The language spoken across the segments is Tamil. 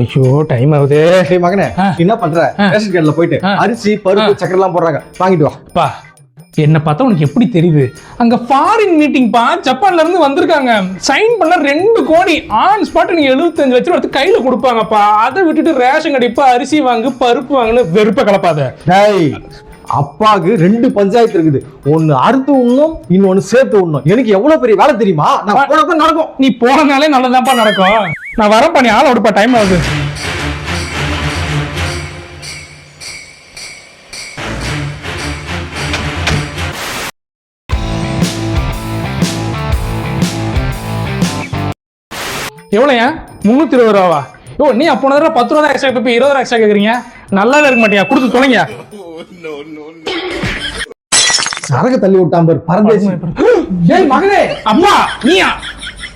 ஐயோ டைம் ஆகுது. டேய் மகனே என்ன பண்ற. ரேஷன் கடையில போயிட்டு. அரிசி பருப்பு சக்கரை எல்லாம் போடுறாங்க. வாங்கிட்டு வா. பா என்ன பார்த்தா உனக்கு எப்படி தெரியுது? அங்க ஃபாரின் மீட்டிங் பா. ஜப்பான்ல இருந்து வந்திருக்காங்க. சைன் பண்ண ரெண்டு கோடி. ஆன் ஸ்பாட் நீங்க எழுபத்தஞ்சு லட்சம் எடுத்து கையில கொடுப்பாங்கப்பா. அதை விட்டுட்டு ரேஷன் கடை இப்ப அரிசி வாங்கு பருப்பு வாங்குன்னு வெறுப்ப கலப்பாத. அப்பாவுக்கு ரெண்டு பஞ்சாயத்து இருக்குது. ஒன்னு அறுத்து உண்ணும் இன்னொன்னு சேர்த்து உண்ணும். எனக்கு எவ்வளவு பெரிய வேலை தெரியுமா? நான் போனதான் நடக்கும். நீ போனதுனாலே நல்லதாப்பா நடக்கும். நான் வரப்பா நீ ஆளை விடுப்பா டைம் ஆகுது. எவ்வளோயா முந்நூற்றி இருபது ரூபாவா? ஓ நீ அப்போ பத்து ரூபா எக்ஸ்ட்ரா இப்போ இருபது ரூபா எக்ஸ்ட்ரா கேட்குறீங்க. நல்லா இருக்க மாட்டியா? கொடுத்து தொலைங்க. சரக்கு தள்ளி விட்டான் பாரு பரதேசி. ஏய் மகனே! அப்பா! நீயா?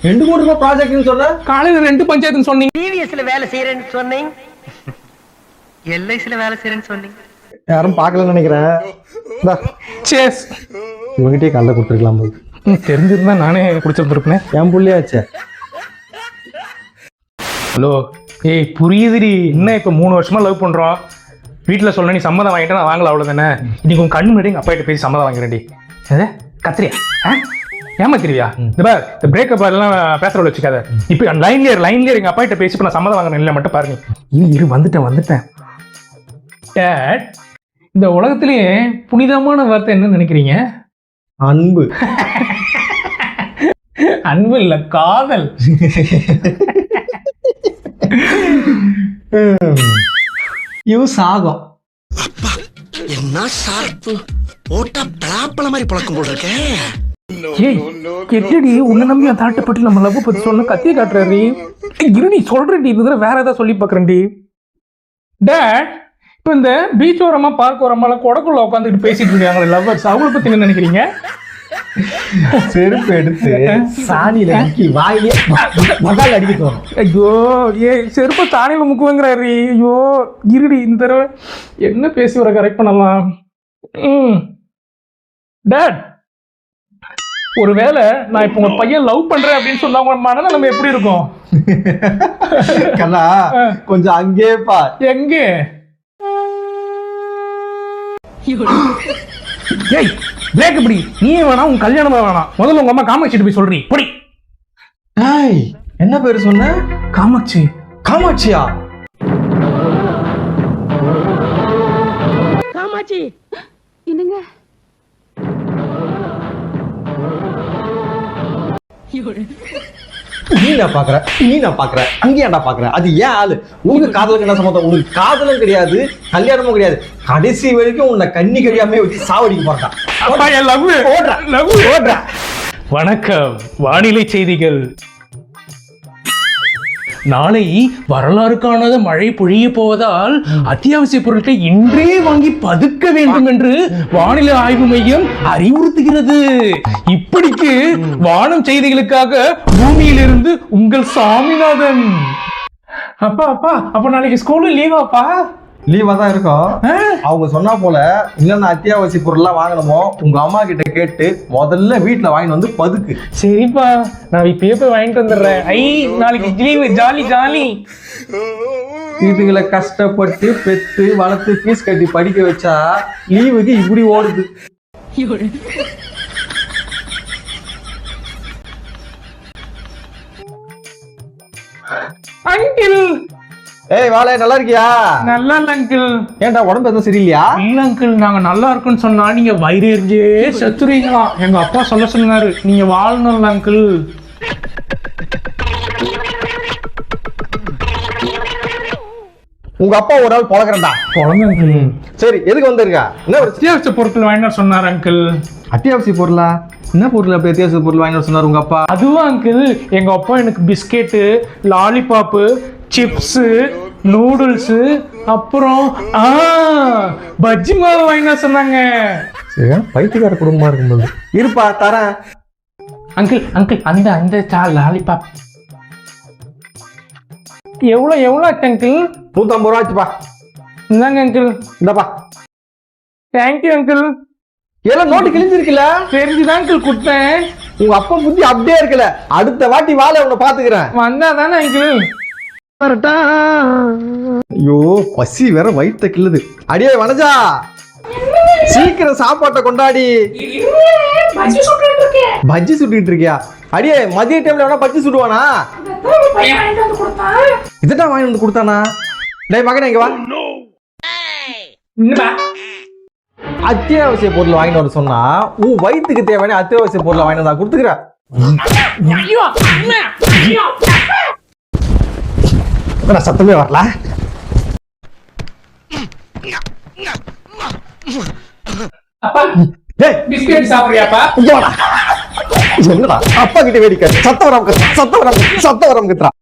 ரெண்டு கோடி ரூபாய் ப்ராஜெக்ட்னு சொன்ன? காலையில் ரெண்டு பஞ்சாயத்துன்னு சொன்னீங்க. டிவிஎஸ்ல வேலை செய்யறேன்னு சொன்னீங்க. எல்ஐசில வேலை செய்யறேன்னு சொன்னீங்க. யாரும் பார்க்கலன்னு நினைக்கிறேன். சேஸ் இவங்கிட்டயே கல்ல கொடுத்துருக்கலாம் போது தெரிஞ்சிருந்தா நானே குடிச்சிருந்துருப்பேன். என் புள்ளியாச்சே? ஹலோ. ஏய் புரியுதுடி. என்ன இப்போ மூணு வருஷமா லவ் பண்றோம். வீட்டில் சொல்ல நீ சம்மதம் வாங்கிட்டா நான் வாங்கல அவ்வளோதானே இன்னைக்கு உன் கண்ணு முன்னாடி எங்கள் அப்பா கிட்ட பேசி சம்மதம் வாங்குறேன்டி எது கத்திரியா? ஆ? ஏமாத்திரியா இந்த பார் இந்த பிரேக்கப் எல்லாம் பேசுறவள வச்சுக்காத. இப்போ லைன்லேயே லைன்லேயே எங்கள் அப்பா கிட்ட பேசி இப்போ நான் சம்மதம் வாங்குறேன் இல்லை மட்டும் பாருங்க இரு இரு வந்துட்டேன் வந்துட்டேன். டேட் இந்த உலகத்திலேயே புனிதமான வார்த்தை என்ன நினைக்கிறீங்க? அன்பு. அன்பு இல்லை காதல். யூஸ் ஆகும் என்ன ஷார்ப்பு போட்டா பலாப்பழ மாதிரி பழக்கம் போல் இருக்கே. கெட்டடி உன்னை நம்பி அந்த தாட்டப்பட்டு நம்ம லவ் பத்தி சொன்ன கத்திய காட்டுறாரு? இருடி சொல்றேன்டி இது தடவை வேற ஏதாவது சொல்லி பார்க்கறேன்டி. டேட் இப்போ இந்த பீச் ஓரமா பார்க் ஓரமாலாம் கொடக்குள்ள உட்காந்துட்டு பேசிட்டு இருக்காங்களே லவ்வர்ஸ் அவங்கள பத்தி என்ன நினைக்கிறீங்க? செருப்பு எடுத்து சாணியில நக்கி வாயிலே மகால் அடிக்க ஐயோ ஏ செருப்ப தானியில முக்குவேங்கிறாரு. ஐயோ இருடி இந்த தடவை என்ன பேசி வர கரெக்ட் பண்ணலாம்? ம். டேட் ஒருவேளை நான் இப்போ உங்க பையன் லவ் பண்றேன் அப்படின்னு சொன்னா உங்க மனநிலைமை எப்படி இருக்கும்? கண்ணா கொஞ்சம் அங்கே பா. எங்க? ஏய் பிரேக் இப்படி. நீ வேணாம் உன் கல்யாணம் வேணாம் முதல்ல உங்க அம்மா காமாட்சி போய் சொல்றீ. பொடி. ஏய் என்ன பேரு சொன்ன? காமாட்சி. காமாட்சியா? காமாட்சி என்னங்க? நீ நான் பாக்குற நீ நான் பாக்குற அங்கேயாண்டா பாக்குற அது ஏன் ஆளு? உனக்கு காதலுக்கு என்ன சம்மந்தம்? உனக்கு காதலும் கிடையாது கல்யாணமும் கிடையாது. கடைசி வரைக்கும் உன்னை கண்ணி கழியாமே வச்சு சாவடிக்க போறான் ஓடுறா. லவ் ஓடுறா. வணக்கம். வானிலை செய்திகள். நாளை வரலாறு காணாத மழை பொழிய போவதால் அத்தியாவசிய பொருட்களை இன்றே வாங்கி பதுக்க வேண்டும் என்று வானிலை ஆய்வு மையம் அறிவுறுத்துகிறது. இப்படிக்கு வானம் செய்திகளுக்காக பூமியிலிருந்து உங்கள் சாமிநாதன். அப்பா அப்பா அப்ப நாளைக்கு ஸ்கூலு லீவாப்பா? லீவா தான் இருக்கும் அவங்க சொன்னா போல என்னென்ன அத்தியாவசிய பொருள்லாம் வாங்கணுமோ உங்க அம்மா கிட்ட கேட்டு முதல்ல வீட்டுல வாங்கிட்டு வந்து பதுக்கு. சரிப்பா நான் இப்பயே போய் வாங்கிட்டு வந்துடுறேன். ஐ நாளைக்கு லீவு ஜாலி ஜாலி. இதுகளை கஷ்டப்பட்டு பெத்து வளர்த்து ஃபீஸ் கட்டி படிக்க வச்சா லீவுக்கு இப்படி ஓடுது. அங்கிள் ஏய் வாழை நல்லா இருக்கியா? நல்லா இல்ல அங்கிள் ஏன்டா உடம்பு எதுவும் சரியில்லையா? இல்ல அங்கிள் நாங்க நல்லா இருக்குன்னு சொன்னா நீங்க வயிறு எரிஞ்சே செத்துறீங்களாம் எங்க அப்பா சொல்ல சொன்னாரு. நீங்க வாழணும்ல அங்கிள் உங்க அப்பா ஒரு ஆள் பழகிறண்டா அங்கிள் சரி எதுக்கு வந்திருக்கா? என்ன அத்தியாவசிய பொருட்கள் வர சொன்னார் அங்கிள் அத்தியாவசிய பொருளா? என்ன பொருள் அப்படி அத்தியாவசிய பொருள் வர சொன்னார் உங்க அப்பா? அதுவும் அங்கிள் எங்க அப்பா எனக்கு பிஸ்கெட்டு லாலிபாப்பு சிப்ஸு நூடுல்ஸு அப்புறம் ஆ பஜ்ஜி மாவு வர சொன்னாங்க. சரி பைத்தியக்கார குடும்பமா இருக்கும்போது இருப்பா தரேன். அங்கிள் அங்கிள் அந்த அந்த சா லாலிபாப் எவ்வளோ எவ்வளோ ஆச்சு அங்கிள் நூத்தம்பது ரூபா ஆச்சுப்பா. இந்தாங்க அங்கிள் இந்தாப்பா. தேங்க்யூ அங்கிள் எல்லாம் நோட்டு கிழிஞ்சிருக்குல்ல? தெரிஞ்சுதான் அங்கிள் கொடுத்தேன். உங்க அப்பா புத்தி அப்படியே இருக்குல்ல அடுத்த வாட்டி வாழை உன்னை பாத்துக்கிறேன். வந்தா தானே அங்கிள் ஐயோ பசி வேற வயித்த கிள்ளுது. அடியே வனஜா. சீக்கிரம் சாப்பாட்டை கொண்டாடி. பஜ்ஜி சுட்டுட்டு இருக்கியா? அடியே மதிய டைம்ல வேணா பஜ்ஜி சுடுவானா? இதட்டா வாங்கி வந்து கொடுத்தானா? டேய் மகனே இங்க வா. அத்தியாவசிய பொருள் வாங்கிட்டு வர சொன்னா உன் வயிற்றுக்கு தேவையான அத்தியாவசிய பொருளை வாங்கிட்டு வந்தா கொடுத்துக்கிறேன். நான் சத்தமே வரல. என்னடா? அப்பா கிட்ட வேடிக்கை. சத்தம் வராம கத்துறா, சத்தம்